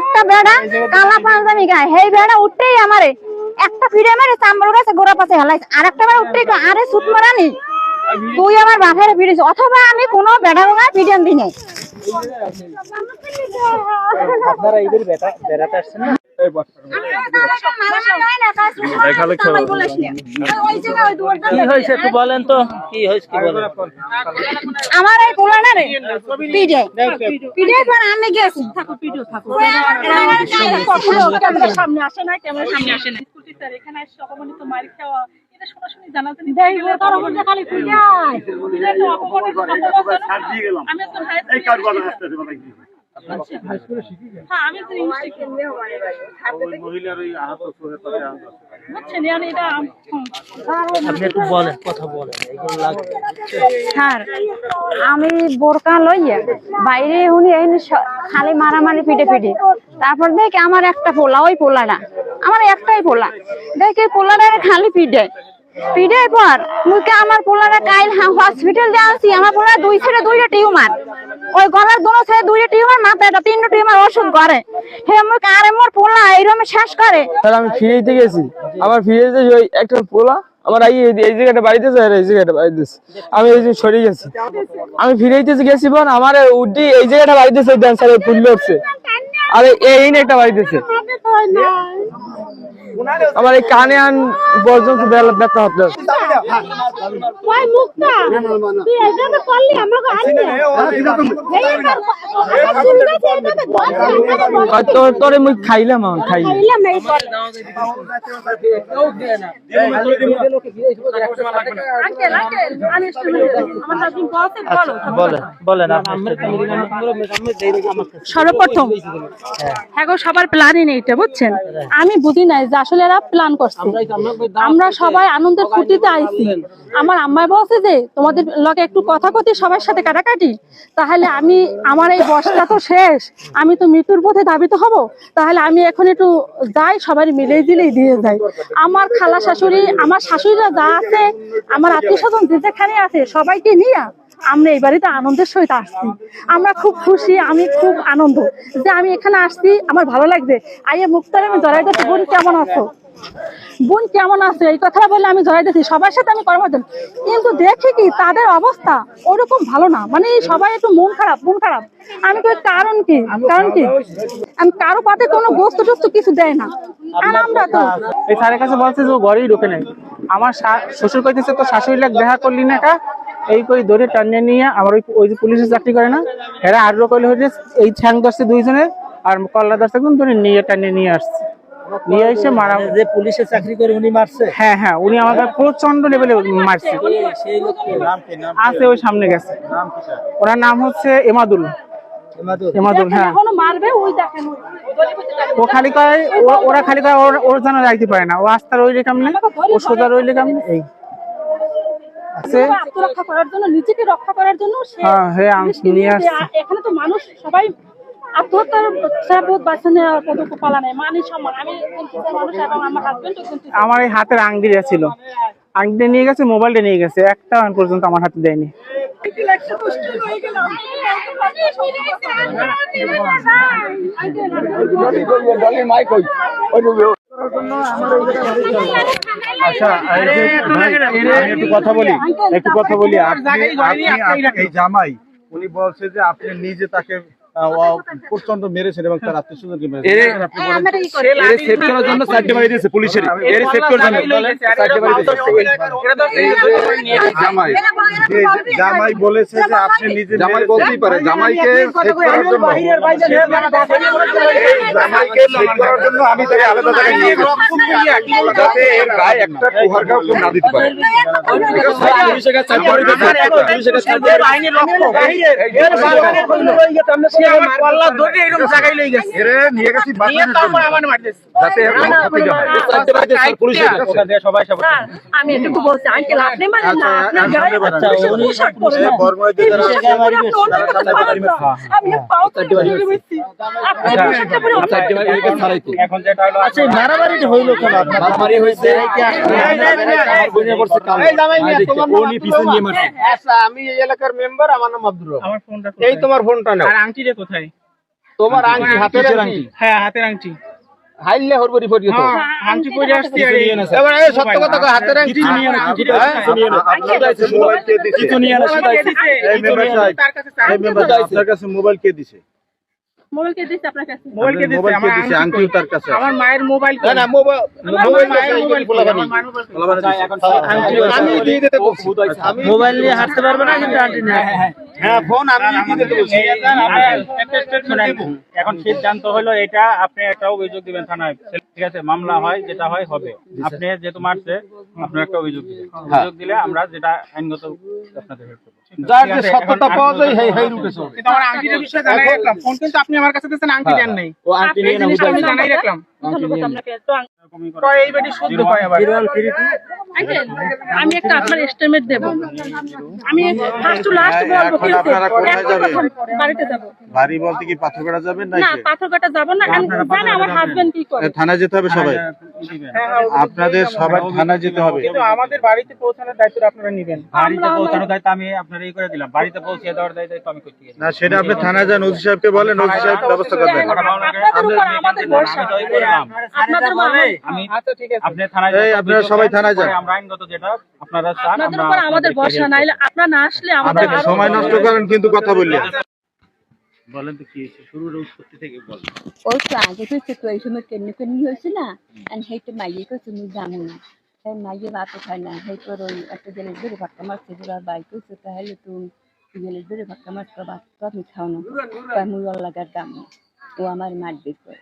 একটা বেড়া কালা পাঞ্জাবি গায়ে। হেই বেড়া উঠতেই আমারে একটা ফিরে মারে চাম্বর গাছে গোড়া পাশে হেলাইছে। আর একটা বেড়া উঠতেই আরে সুত মারানি তুই আমার বাপের ফিরিস। অথবা আমি কোনো বেড়া রোগা ফিরিয়ে দিনে আমার এই রে পিডে পিডে পর আমি গেছি সামনে আসে না ক্যামেরার না নি আমি yani এটা আম- বোরকা লইয়া বাইরে উনি খালি মারামারি পিটে পিটে। তারপর দেখে আমার একটা পোলা ওই পোলাটা। আমার একটাই পোলা। দেখে পোলাটা খালি পিটে। পিটে পর মুখে আমার পোলাটা কাইল হসপিটাল যে আনছি আমার পোলা দুই ছেড়ে দুইটা টিউমার। ওই গলার দুইটা টিউমার মাথাটা তিনটা টিউমার ওষুধ করে। হে মুখ আরে মোর পোলা শেষ করে। তাহলে আমি ফিরেইতে গেছি। আমার ফিরেতে ওই একটা পোলা আমার এই এই জায়গাটা বাড়িতে আর এই জায়গাটা বাড়িতে আমি এই যে সরে গেছি। আমি ফিরেইতে গেছি বোন, আমার উড্ডি এই জায়গাটা বাড়িতে দেন স্যার ফুল উঠছে আর এই- একটা বাড়িতেছে। আমার এই কানে আন বেলা ব্যথা হতো ওই মুখটা তুই এভাবে করলি আমাকে আনলি। আর তোর তোরে মুই খাইলাম আমি খাই আপনি সর্বপ্রথম হ্যাঁ গো, সবার প্ল্যানই নেই এটা বুঝছেন? আমি বুঝি নাই যে আসলে এরা প্ল্যান করছে। আমরা সবাই আনন্দের ফুর্তিতে আইছি। আমার আম্মাই বলছে যে তোমাদের লগে একটু কথা কথি সবার সাথে কাটাকাটি। তাহলে আমি আমার এই বয়সটা তো শেষ। আমি তো মৃত্যুর পথে ধাবিত হব। তাহলে আমি এখন একটু যাই সবাই মিলে দিলেই দিয়ে যাই। আমার খালা শাশুড়ি আমার শাশুড়িরা যা আছে আমার আত্মীয় স্বজন যে যেখানে আছে সবাইকে নিয়ে আমরা এই বাড়িতে আনন্দের সহিত আসছি। আমরা খুব খুশি, আমি খুব আনন্দ যে আমি এখানে আসছি, আমার ভালো লাগছে। আইয়ে মুক্তার আমি জড়াই দিচ্ছি বোন কেমন আছো? বোন কেমন আছে? এই কথা বলে আমি জড়াই দিচ্ছি সবার সাথে আমি কর্মদিন কিন্তু দেখি কি তাদের অবস্থা ওরকম ভালো না? মানে সবাই একটু মন খারাপ মন খারাপ। আমি তো কারণ কি? কারণ কি? আমি, কারও পাতে কোনো গোস্ত টোস্ত কিছু দেয় না। স্যারের কাছে বলছে যে আমার শ্বশুর কইতেছে তো শাশুড়ি লাগ দেখা করলি না এই করে ধরে টানিয়ে নিয়ে আমার ওই ওই যে পুলিশের চাকরি করে না এরা আরও কইলে হচ্ছে এই ঠ্যাং ধরছে দুইজনের আর কল্লা ধরছে কোন ধরে নিয়ে টানিয়ে নিয়ে আসছে। নিয়ে এসে মারা যে পুলিশে চাকরি করে উনি মারছে? হ্যাঁ হ্যাঁ উনি আমাকে প্রচণ্ড লেভেলে মারছে। সেই লোক কে? নাম কি? নাম আছে ওই সামনে গেছে। নাম কি তার? ওনার নাম হচ্ছে এমাদুল। এমাদুল। হ্যাঁ। এখনও মারবে ওই দেখেন ওই গলিপতি দেখেন। ও খালি কয় ও- ওরা খালি কয় ওর ওর যেন রাখতে পারে না। ও আস্তা রইলে কেমনে ও সোজা রইলে কেমনে? এই। আছে। আত্মরক্ষা করার জন্য নিজেকে রক্ষা করার জন্য সে হ্যাঁ, হ্যাঁ, আমি পুলিশকে নিয়ে দিয়েছে। এখানে তো মানুষ সবাই আত্মহত্যার ছাড়া বহুত বাঁচা নেওয়ার পদক্ষেপ পালা নেই। মানে সম্মান আমি একজন teacher মানুষ এবং আমার এই হাতের আংটিটা ছিল। আংটিটা নিয়ে গেছে মোবাইলটা নিয়ে গেছে। একটা পর্যন্ত আমার হাতে দেয়নি। আচ্ছা আমি একটু কথা বলি একটু কথা বলি। জামাই বলছে যে আপনি নিজে তাকে প্রচণ্ড মেরেছেন এবং তার আত্মীয় স্বজনকে মেরেছেন পুলিশের এর সেভ করার জন্য জামাই বলেছে যে আপনি নিজে জামাই। বলতেই পারে জামাইকে সেভ করার জন্য জামাইকে সেভ করার জন্য আমি তাকে আলাদা জায়গায় নিয়ে গেছি যাতে এর গায়ে একটা কেউ না দিতে পারে পুলিশের কাছে কাছে সাইড সবাই সবাই আমি এটুকু বলছি আঙ্কেল আপনি না আপনার আচ্ছা, গায়ে আচ্ছা, উনি পোশাক পরে বর্ময় দিয়ে এই না। আমি পাও আপনি এই পোশাকটা পরে অন্য সাইডে মারি ছাড়াইতে এখন যেটা হলো আচ্ছা মারামারিটা হইল কেন? মারামারি হয়েছে আমার বোনের পড়ছে কাল। উনি পিছন নিয়ে মারছে। আমার ফোনটা এই তোমার ফোনটা নাও আর আংটিটা কোথায়? তোমার আংটি। হাতের আংটি? হ্যাঁ হাতের আংটি। হাইলে হরব রিপোর্ট তো। হ্যাঁ, আংটি পরে আসছি আর এবার এই সত্য কথা কই হাতের আংটি? নিয়ে না, কিছু নিয়ে না। আপনার মোবাইল কে দিছে? কিছু নিয়ে না, এই মেম্বার তার কাছে এই মেম্বার সাহেব, আপনার কাছে মোবাইল কে দিছে? মোবাইল কে দিচ্ছে আপনার কাছে? মোবাইল কে দিছে আমার দিছে? আংটিও তার কাছে আমার মায়ের মোবাইল না না মোবাইল মোবাইল মায়ের মোবাইল পোলা মোবাইল আমি দিয়ে দিতে বলছি। মোবাইল নিয়ে হাঁটতে পারবে না কিন্তু আন্টি না হ্যাঁ ফোন আমি দিয়ে দিতে বলছি। এখন সিদ্ধান্ত হলো এটা আপনি একটা অভিযোগ দিবেন থানায়। ঠিক আছে মামলা হয় যেটা হয় হবে। আপনি যেহেতু মারছে আপনার একটা অভিযোগ দিবেন। অভিযোগ দিলে আমরা যেটা আইনগত আপনাদের help করব। যার যে সত্যতা পাওয়া যায় সেই সেই রুটে চলে কিন্তু আমার আংটির বিষয়ে জানাই রাখলাম। ফোন কিন্তু আপনি আমার কাছে দিয়েছেন আংটি দেন নাই। ও আংটি নিয়ে না জানাই রাখলাম। ধন্যবাদ আপনাকে। তো এই বেটি শুদ্ধ হয় আবার? আঙ্কেল আমি একটা আপনার এস্টিমেট দেব। আমি ফার্স্ট টু লাস্ট বলব এখন কিন্তু আপনারা কোথায় একবার যাবেন? বাড়িতে যাব। বাড়ি বলতে কি পাথরঘাটা যাবেন না না পাথরঘাটা যাব না। আমি জানি আমার হাজবেন্ড কি করে। থানায় যেতে হবে সবাই? আপনাদের সবাই থানায় যেতে হবে। কিন্তু আমাদের বাড়িতে পৌঁছানোর দায়িত্ব আপনারা নেবেন। বাড়িতে পৌঁছানোর দায়িত্ব আমি আপনার এই করে দিলাম। বাড়িতে পৌঁছে দেওয়ার দায়িত্ব আমি করতে না সেটা আপনি থানায় যান ওসি সাহেবকে বলেন ওসি সাহেব ব্যবস্থা করবেন আচ্ছা ঠিক আছে। আপনি থানায় এই, আপনারা সবাই থানায় যান। আমরা আইনগত যেটা আপনারা চান আমাদের ভরসা নাইলে আপনারা না আসলে আমাদের সময় নষ্ট করেন কিন্তু কথা বললেন। বলেন তো কি হয়েছে? শুরুর উৎপত্তি থেকে বলেন। ওই তো আগে তো সিচুয়েশন কেমনি কেমনি হয়েছে না আর তো মাইয়ে কইছে তুমি জানো না। সেই মাইয়ে বাপ খায় না, সেই তোর ওই একটা জেলের ধরে ফাঁকা মারছে তোর বাইক হয়েছে তাহলে তুমি জেলের ধরে মাছ মারছো বাপ তো আমি খাও না মুই লাগার দাম ও আমার মারবে করে